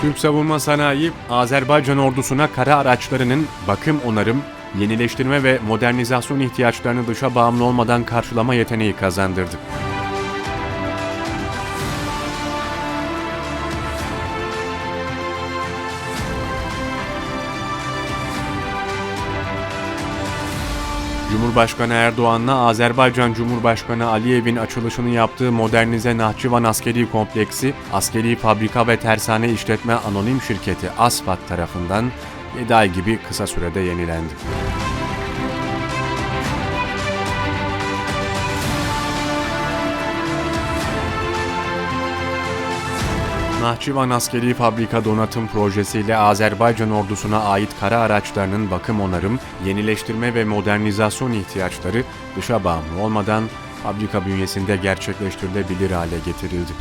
Türk savunma sanayi, Azerbaycan ordusuna kara araçlarının bakım onarım, yenileştirme ve modernizasyon ihtiyaçlarını dışa bağımlı olmadan karşılama yeteneği kazandırdı. Cumhurbaşkanı Erdoğan'la Azerbaycan Cumhurbaşkanı Aliyev'in açılışını yaptığı modernize Nahçıvan Askeri Kompleksi, Askeri Fabrika ve Tersane İşletme Anonim Şirketi ASFAT tarafından 7 ay gibi kısa sürede yenilendi. Nahçıvan Askeri Fabrika Donatım Projesi ile Azerbaycan ordusuna ait kara araçlarının bakım onarım, yenileştirme ve modernizasyon ihtiyaçları dışa bağımlı olmadan fabrika bünyesinde gerçekleştirilebilir hale getirildi.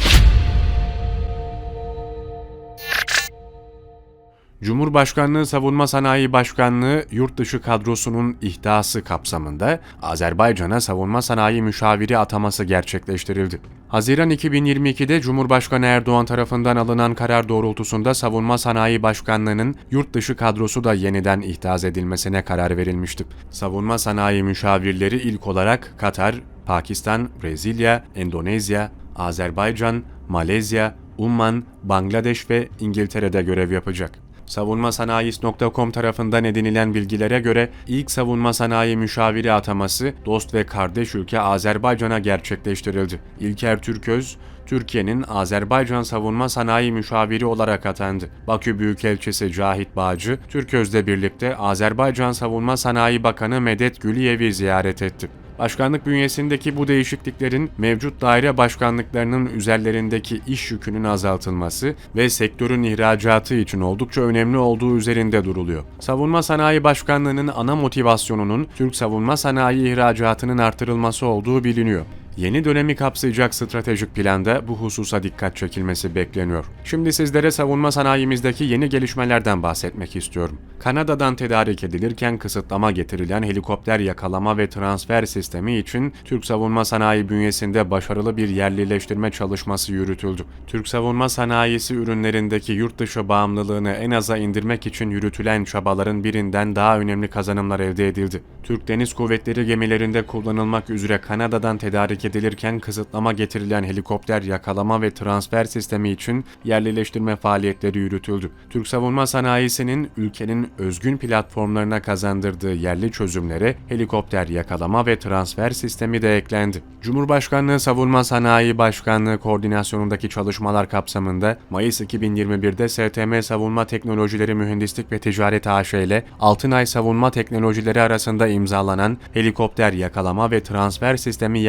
Cumhurbaşkanlığı Savunma Sanayi Başkanlığı yurt dışı kadrosunun ihdası kapsamında Azerbaycan'a savunma sanayi müşaviri ataması gerçekleştirildi. Haziran 2022'de Cumhurbaşkanı Erdoğan tarafından alınan karar doğrultusunda Savunma Sanayi Başkanlığı'nın yurt dışı kadrosu da yeniden ihtaz edilmesine karar verilmişti. Savunma sanayi müşavirleri ilk olarak Katar, Pakistan, Brezilya, Endonezya, Azerbaycan, Malezya, Umman, Bangladeş ve İngiltere'de görev yapacak. Savunmasanayis.com tarafından edinilen bilgilere göre ilk savunma sanayi müşaviri ataması dost ve kardeş ülke Azerbaycan'a gerçekleştirildi. İlker Türköz, Türkiye'nin Azerbaycan savunma sanayi müşaviri olarak atandı. Bakü Büyükelçisi Cahit Bağcı, Türköz'le birlikte Azerbaycan Savunma Sanayi Bakanı Medet Güliyev'i ziyaret etti. Başkanlık bünyesindeki bu değişikliklerin mevcut daire başkanlıklarının üzerlerindeki iş yükünün azaltılması ve sektörün ihracatı için oldukça önemli olduğu üzerinde duruluyor. Savunma Sanayi Başkanlığı'nın ana motivasyonunun Türk savunma sanayi ihracatının artırılması olduğu biliniyor. Yeni dönemi kapsayacak stratejik planda bu hususa dikkat çekilmesi bekleniyor. Şimdi sizlere savunma sanayimizdeki yeni gelişmelerden bahsetmek istiyorum. Kanada'dan tedarik edilirken kısıtlama getirilen helikopter yakalama ve transfer sistemi için Türk savunma sanayi bünyesinde başarılı bir yerlileştirme çalışması yürütüldü. Türk savunma sanayisi ürünlerindeki yurt dışı bağımlılığını en aza indirmek için yürütülen çabaların birinden daha önemli kazanımlar elde edildi. Türk Deniz Kuvvetleri gemilerinde kullanılmak üzere Kanada'dan tedarik edilirken kısıtlama getirilen helikopter yakalama ve transfer sistemi için yerlileştirme faaliyetleri yürütüldü. Türk savunma sanayisinin ülkenin özgün platformlarına kazandırdığı yerli çözümlere helikopter yakalama ve transfer sistemi de eklendi. Cumhurbaşkanlığı Savunma Sanayi Başkanlığı koordinasyonundaki çalışmalar kapsamında Mayıs 2021'de STM Savunma Teknolojileri Mühendislik ve Ticaret AŞ ile Altınay Savunma Teknolojileri arasında imzalanan helikopter yakalama ve transfer sistemi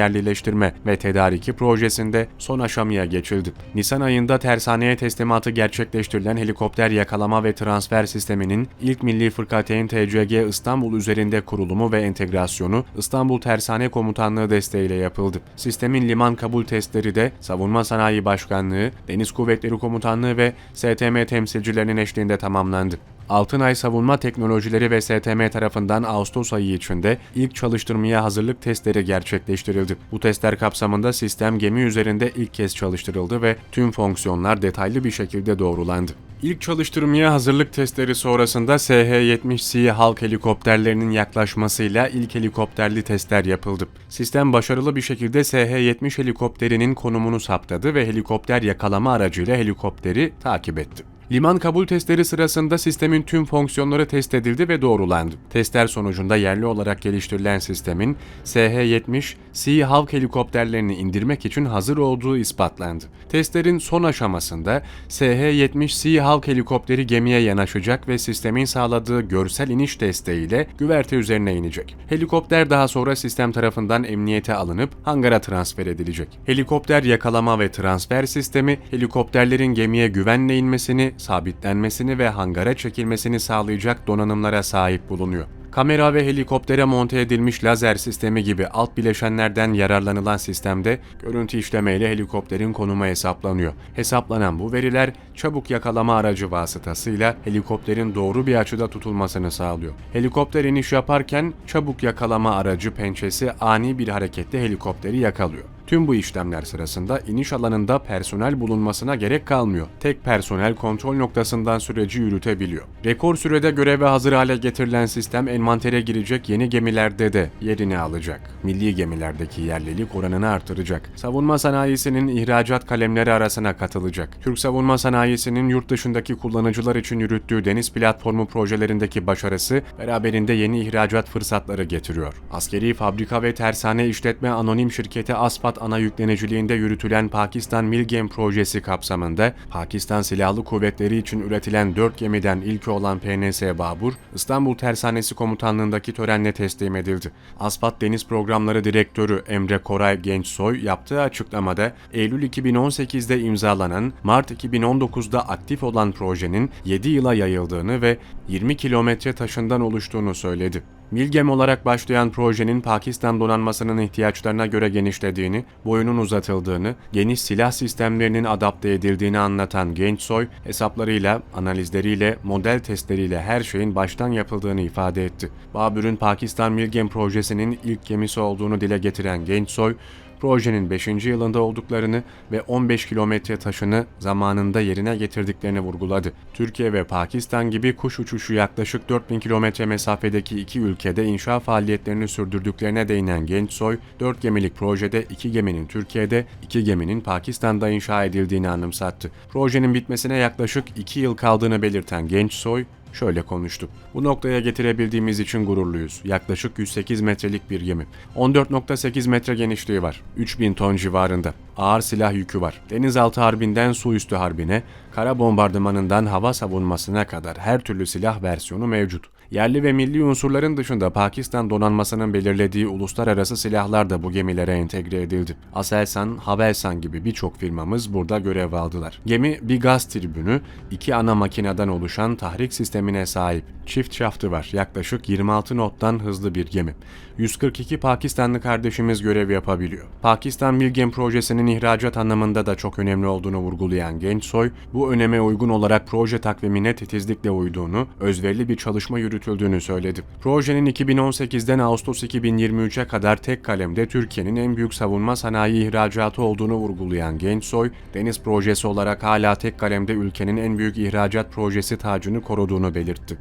yerlileştirme ve tedariki projesinde son aşamaya geçildi. Nisan ayında tersaneye teslimatı gerçekleştirilen helikopter yakalama ve transfer sisteminin ilk milli fırkateyn TCG İstanbul üzerinde kurulumu ve entegrasyonu İstanbul Tersane Komutanlığı desteğiyle yapıldı. Sistemin liman kabul testleri de Savunma Sanayi Başkanlığı, Deniz Kuvvetleri Komutanlığı ve STM temsilcilerinin eşliğinde tamamlandı. Altınay Savunma Teknolojileri ve STM tarafından Ağustos ayı içinde ilk çalıştırmaya hazırlık testleri gerçekleştirildi. Bu testler kapsamında sistem gemi üzerinde ilk kez çalıştırıldı ve tüm fonksiyonlar detaylı bir şekilde doğrulandı. İlk çalıştırmaya hazırlık testleri sonrasında SH-70C halk helikopterlerinin yaklaşmasıyla ilk helikopterli testler yapıldı. Sistem başarılı bir şekilde SH-70 helikopterinin konumunu saptadı ve helikopter yakalama aracıyla helikopteri takip etti. Liman kabul testleri sırasında sistemin tüm fonksiyonları test edildi ve doğrulandı. Testler sonucunda yerli olarak geliştirilen sistemin SH-70 Sea Hawk helikopterlerini indirmek için hazır olduğu ispatlandı. Testlerin son aşamasında SH-70 Sea Hawk helikopteri gemiye yanaşacak ve sistemin sağladığı görsel iniş desteğiyle güverte üzerine inecek. Helikopter daha sonra sistem tarafından emniyete alınıp hangara transfer edilecek. Helikopter yakalama ve transfer sistemi helikopterlerin gemiye güvenle inmesini, sabitlenmesini ve hangara çekilmesini sağlayacak donanımlara sahip bulunuyor. Kamera ve helikoptere monte edilmiş lazer sistemi gibi alt bileşenlerden yararlanılan sistemde görüntü işlemeyle helikopterin konumu hesaplanıyor. Hesaplanan bu veriler çabuk yakalama aracı vasıtasıyla helikopterin doğru bir açıda tutulmasını sağlıyor. Helikopter iniş yaparken çabuk yakalama aracı pençesi ani bir harekette helikopteri yakalıyor. Tüm bu işlemler sırasında iniş alanında personel bulunmasına gerek kalmıyor. Tek personel kontrol noktasından süreci yürütebiliyor. Rekor sürede göreve hazır hale getirilen sistem envantere girecek yeni gemilerde de yerini alacak. Milli gemilerdeki yerlilik oranını artıracak. Savunma sanayisinin ihracat kalemleri arasına katılacak. Türk savunma sanayisinin yurt dışındaki kullanıcılar için yürüttüğü deniz platformu projelerindeki başarısı beraberinde yeni ihracat fırsatları getiriyor. Askeri fabrika ve tersane işletme anonim şirketi Aspat ana yükleniciliğinde yürütülen Pakistan Milgem projesi kapsamında Pakistan Silahlı Kuvvetleri için üretilen 4 gemiden ilki olan PNS Babur, İstanbul Tersanesi Komutanlığındaki törenle teslim edildi. Aspat Deniz Programları Direktörü Emre Koray Gençsoy yaptığı açıklamada Eylül 2018'de imzalanan, Mart 2019'da aktif olan projenin 7 yıla yayıldığını ve 20 kilometre taşından oluştuğunu söyledi. Milgem olarak başlayan projenin Pakistan donanmasının ihtiyaçlarına göre genişlediğini, boyunun uzatıldığını, geniş silah sistemlerinin adapte edildiğini anlatan Gençsoy, hesaplarıyla, analizleriyle, model testleriyle her şeyin baştan yapıldığını ifade etti. Babür'ün Pakistan Milgem projesinin ilk gemisi olduğunu dile getiren Gençsoy, projenin 5. yılında olduklarını ve 15 kilometre taşını zamanında yerine getirdiklerini vurguladı. Türkiye ve Pakistan gibi kuş uçuşu yaklaşık 4000 kilometre mesafedeki iki ülkede inşa faaliyetlerini sürdürdüklerine değinen Gençsoy, 4 gemilik projede 2 geminin Türkiye'de, 2 geminin Pakistan'da inşa edildiğini anımsattı. Projenin bitmesine yaklaşık 2 yıl kaldığını belirten Gençsoy, şöyle konuştu. Bu noktaya getirebildiğimiz için gururluyuz. Yaklaşık 108 metrelik bir gemi. 14.8 metre genişliği var. 3000 ton civarında. Ağır silah yükü var. Denizaltı harbinden su üstü harbine, kara bombardımanından hava savunmasına kadar her türlü silah versiyonu mevcut. Yerli ve milli unsurların dışında Pakistan donanmasının belirlediği uluslararası silahlar da bu gemilere entegre edildi. Aselsan, Havelsan gibi birçok firmamız burada görev aldılar. Gemi bir gaz tribünü, iki ana makineden oluşan tahrik sistemine sahip. Çift şaftı var. Yaklaşık 26 nottan hızlı bir gemi. 142 Pakistanlı kardeşimiz görev yapabiliyor. Pakistan Milgem projesinin ihracat anlamında da çok önemli olduğunu vurgulayan Gençsoy, bu öneme uygun olarak proje takvimine titizlikle uyduğunu, özverili bir çalışma yürütüldüğünü söyledi. Projenin 2018'den Ağustos 2023'e kadar tek kalemde Türkiye'nin en büyük savunma sanayi ihracatı olduğunu vurgulayan Gençsoy, deniz projesi olarak hala tek kalemde ülkenin en büyük ihracat projesi tacını koruduğunu belirtti.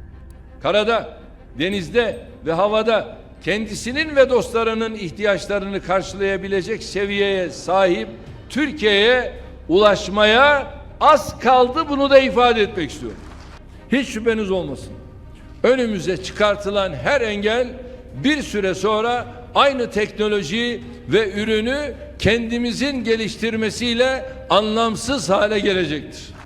Karada, denizde ve havada kendisinin ve dostlarının ihtiyaçlarını karşılayabilecek seviyeye sahip Türkiye'ye ulaşmaya az kaldı bunu da ifade etmek istiyorum. Hiç şüpheniz olmasın. Önümüze çıkartılan her engel bir süre sonra aynı teknolojiyi ve ürünü kendimizin geliştirmesiyle anlamsız hale gelecektir.